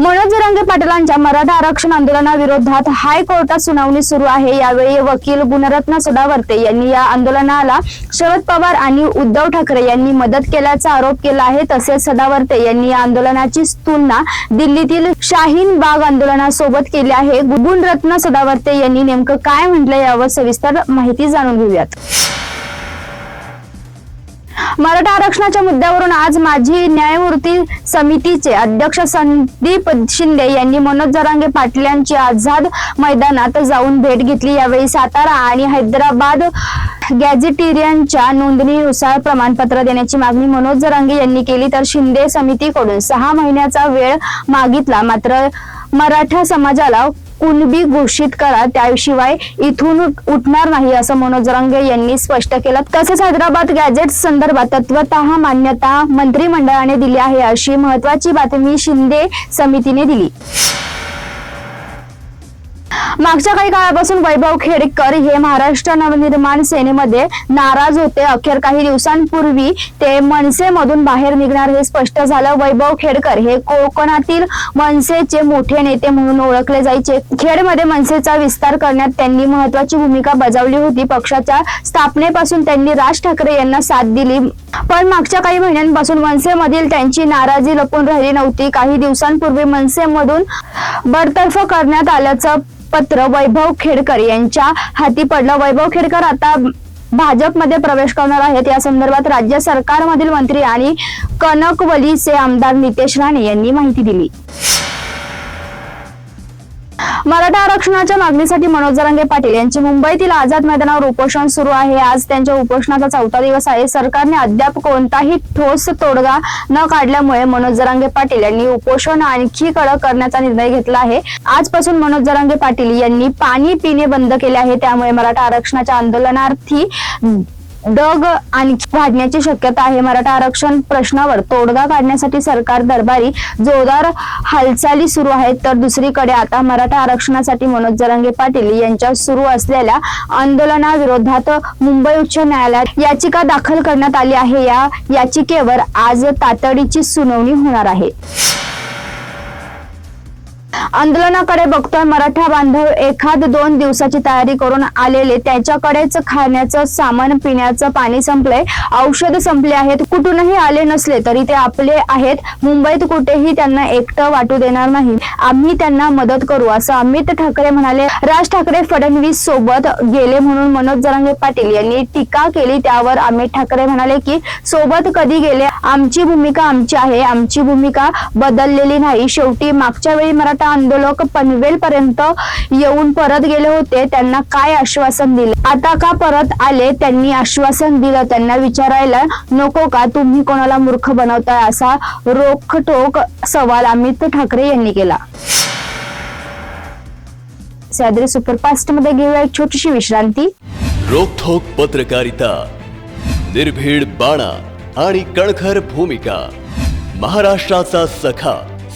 मनोज जरांगे पाटलांच्या मराठा आरक्षण आंदोलनाविरोधात हायकोर्टात सुनावणी सुरू आहे. यावेळी वकील गुणरत्न सदावर्ते यांनी या आंदोलनाला शरद पवार आणि उद्धव ठाकरे यांनी मदत केल्याचा आरोप केला आहे. तसेच सदावर्ते यांनी या आंदोलनाची तुलना दिल्लीतील शाहीन बाग आंदोलनासोबत केली आहे. गुणरत्न सदावर्ते यांनी नेमकं काय म्हटलं यावर सविस्तर माहिती जाणून घेऊयात. मराठा आरक्षणाच्या मुद्द्यावरून आज माजी न्यायमूर्ती समितीचे अध्यक्ष संदीप शिंदे यांनी मनोज जरांगे पाटील यांची आझाद मैदानात जाऊन भेट घेतली. यावेळी सातारा आणि हैदराबाद गॅझेटेरियनच्या नोंदणीनुसार प्रमाणपत्र देण्याची मागणी मनोज जरांगे यांनी केली. तर शिंदे समितीकडून सहा महिन्याचा वेळ मागितला. मात्र मराठा समाजाला कुणबी घोषित करा त्याशिवाय इथून उठणार नाही असं मनोज रंगे यांनी स्पष्ट केलं. तसेच हैदराबाद गॅजेट संदर्भात तत्वत मान्यता मंत्रिमंडळाने दिली आहे अशी महत्वाची बातमी शिंदे समितीने दिली. मागच्या काही काळापासून वैभव खेडकर हे महाराष्ट्र नवनिर्माण सेनेमध्ये नाराज होते. अखेर काही दिवसांपूर्वी ते मनसेमधून बाहेर निघणार हे स्पष्ट झालं. वैभव खेडकर हे कोकणातील मनसेचे मोठे नेते म्हणून ओळखले जायचे. खेडमध्ये मनसेचा विस्तार करण्यात त्यांनी महत्वाची भूमिका बजावली होती. पक्षाच्या स्थापनेपासून त्यांनी राज ठाकरे यांना साथ दिली. पण मागच्या काही महिन्यांपासून मनसेमधील त्यांची नाराजी लपून राहिली नव्हती. काही दिवसांपूर्वी मनसेमधून बडतर्फ करण्यात आल्याचं पत्र वैभव खेडकर यांच्या हाती पडलं. वैभव खेडकर आता भाजपमध्ये प्रवेश करणार आहेत. या संदर्भात राज्य सरकारमधील मंत्री आणि कनकवलीचे आमदार नितेश राणे यांनी माहिती दिली. मराठा आरक्षणाच्या मागणीसाठी मनोज जरांगे पाटील यांचे मुंबईतील आझाद मैदानावर उपोषण सुरू आहे. आज त्यांच्या उपोषणाचा चौथा दिवस आहे. सरकारने अद्याप कोणताही ठोस तोडगा न काढल्यामुळे मनोज जरांगे पाटील यांनी उपोषण आणखी कडक करण्याचा निर्णय घेतला आहे. आजपासून मनोज जरांगे पाटील यांनी पाणी पिणे बंद केले आहे. त्यामुळे मराठा आरक्षणाच्या आंदोलनार्थी डग आणखी वाढण्याची शक्यता आहे. मराठा आरक्षण प्रश्नावर तोडगा काढण्यासाठी सरकार दरबारी जोरदार हालचाली सुरू आहेत. तर दुसरीकडे आता मराठा आरक्षणासाठी मनोज जरांगे पाटील यांच्या सुरू असलेल्या आंदोलनाविरोधात मुंबई उच्च न्यायालयात याचिका दाखल करण्यात आली आहे. या याचिकेवर आज तातडीची सुनावणी होणार आहे. आंदोलनाकडे बघतोय मराठा बांधव एखाद दोन दिवसाची तयारी करून आलेले. त्याच्याकडेच खाण्याचं सामान पिण्याचं पाणी संपलंय. औषध संपले आहेत. कुठूनही आले नसले तरी ते आपले आहेत. मुंबईत कुठेही त्यांना एकटं वाटू देणार नाही. आम्ही त्यांना मदत करू असं अमित ठाकरे म्हणाले. राज ठाकरे फडणवीस सोबत गेले म्हणून मनोज जरांगे पाटील यांनी टीका केली. त्यावर अमित ठाकरे म्हणाले की सोबत कधी गेले? आमची भूमिका आमची आहे. आमची भूमिका बदललेली नाही. शेवटी मागच्या वेळी मराठा आंदोलक पनवेल पर्यंत येऊन परत गेले होते. त्यांना काय आश्वासन दिले? आता का परत आले? त्यांनी आश्वासन दिलं. त्यांना विचारायला नको का? तुम्ही कोणाला मूर्ख बनवताय? असा रोखठोक सवाल अमित ठाकरे यांनी केला. सह्याद्री सुपरफास्टमध्ये घेऊया एक छोटीशी विश्रांती. रोखोक पत्रकारिता निर्भीड बाणा आणि कणखर भूमिका महाराष्ट्राचा सखा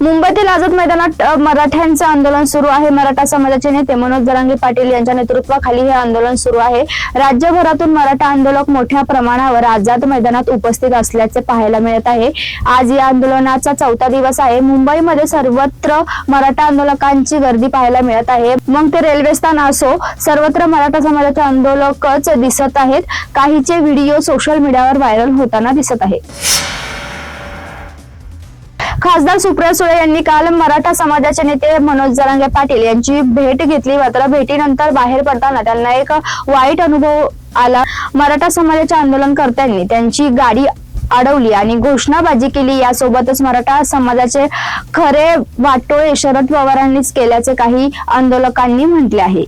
मुंबईतील आझाद मैदानात मराठ्यांचं आंदोलन सुरू आहे. मराठा समाजाचे नेते मनोज दरंगे पाटील यांच्या नेतृत्वाखाली हे आंदोलन सुरू आहे. राज्यभरातून मराठा आंदोलक मोठ्या प्रमाणावर आझाद मैदानात उपस्थित असल्याचे पाहायला मिळत आहे. आज या आंदोलनाचा चौथा दिवस आहे. मुंबईमध्ये सर्वत्र मराठा आंदोलकांची गर्दी पाहायला मिळत आहे. मग ते रेल्वे स्थान असो सर्वत्र मराठा समाजाचे आंदोलकच दिसत आहेत. काहीचे व्हिडिओ सोशल मीडियावर व्हायरल होताना दिसत आहे खासदार सुप्रिया सुळे यांनी काल मराठा समाजाचे नेते मनोज जरांगे पाटील यांची भेट घेतली. मात्र भेटीनंतर बाहेर पडताना त्यांना एक वाईट अनुभव आला. मराठा समाजाच्या आंदोलनकर्त्यांनी त्यांची गाडी अडवली आणि घोषणाबाजी केली. यासोबतच मराठा समाजाचे खरे वाटोळे शरद पवारांनीच केल्याचे काही आंदोलकांनी म्हटले आहे.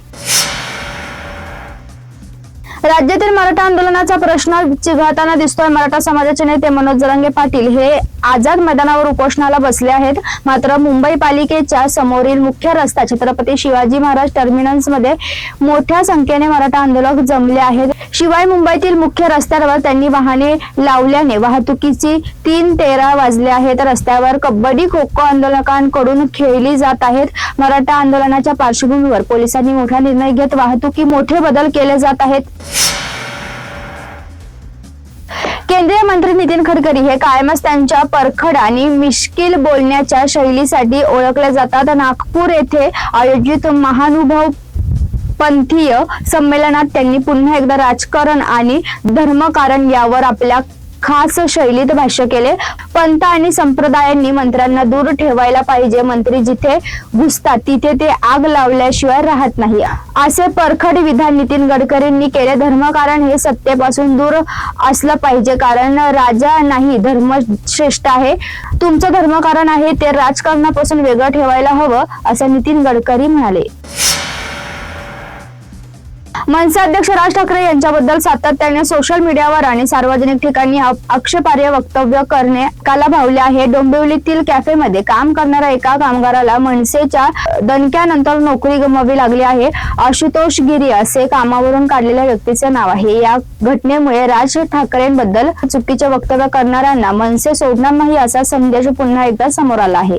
राज्यातील मराठा आंदोलनाचा प्रश्न चिघळताना दिसतोय. मराठा समाजाचे नेते मनोज जरांगे पाटील हे आझाद मैदानावर उपोषणाला बसले आहेत. मात्र मुंबई पालिकेच्या समोरील मुख्य रस्ता छत्रपती शिवाजी महाराज टर्मिनल्समध्ये मोठ्या संख्येने मराठा आंदोलक जमले आहेत. शिवाय मुंबईतील मुख्य रस्त्यावर त्यांनी वाहने लावल्याने वाहतुकीची तीन तेरा वाजले आहेत. रस्त्यावर कबड्डी खो खो आंदोलकांकडून खेळली जात आहेत. मराठा आंदोलनाच्या पार्श्वभूमीवर पोलिसांनी मोठा निर्णय घेत वाहतुकी मोठे बदल केले जात आहेत. केंद्रीय मंत्री नितीन गडकरी हे कायमच त्यांच्या परखड आणि मिश्किल बोलण्याच्या शैलीसाठी ओळखले जातात. नागपूर येथे आयोजित महानुभव पंथीय संमेलनात त्यांनी पुन्हा एकदा राजकारण आणि धर्मकारण यावर आपल्या खास शैलीत भाष्य केले. पंत आणि संप्रदायांनी मंत्र्यांना दूर ठेवायला पाहिजे. मंत्री जिथे घुसतात तिथे ते आग लावल्याशिवाय राहत नाही. असे परखड विधान नितीन गडकरींनी केले. धर्मकारण हे सत्तेपासून दूर असलं पाहिजे. कारण राजा नाही धर्म श्रेष्ठ आहे. तुमचं धर्मकारण आहे ते राजकारणापासून वेगळं ठेवायला हवं असं नितीन गडकरी म्हणाले. मनसे अध्यक्ष राज ठाकरे यांच्याबद्दल सातत्याने सोशल मीडियावर आणि सार्वजनिक ठिकाणी आक्षेपार्य आक्षेपार्ह वक्तव्य करणे काला भावले आहे. डोंबिवलीतील कॅफेमध्ये काम करणाऱ्या एका कामगाराला मनसेच्या दणक्यानंतर नोकरी गमवावी लागली आहे. आशुतोष गिरी असे कामावरून काढलेल्या व्यक्तीचे नाव आहे. या घटनेमुळे राज ठाकरेंबद्दल चुकीचे वक्तव्य करणाऱ्यांना मनसे सोडणार नाही असा संदेश पुन्हा एकदा समोर आला आहे.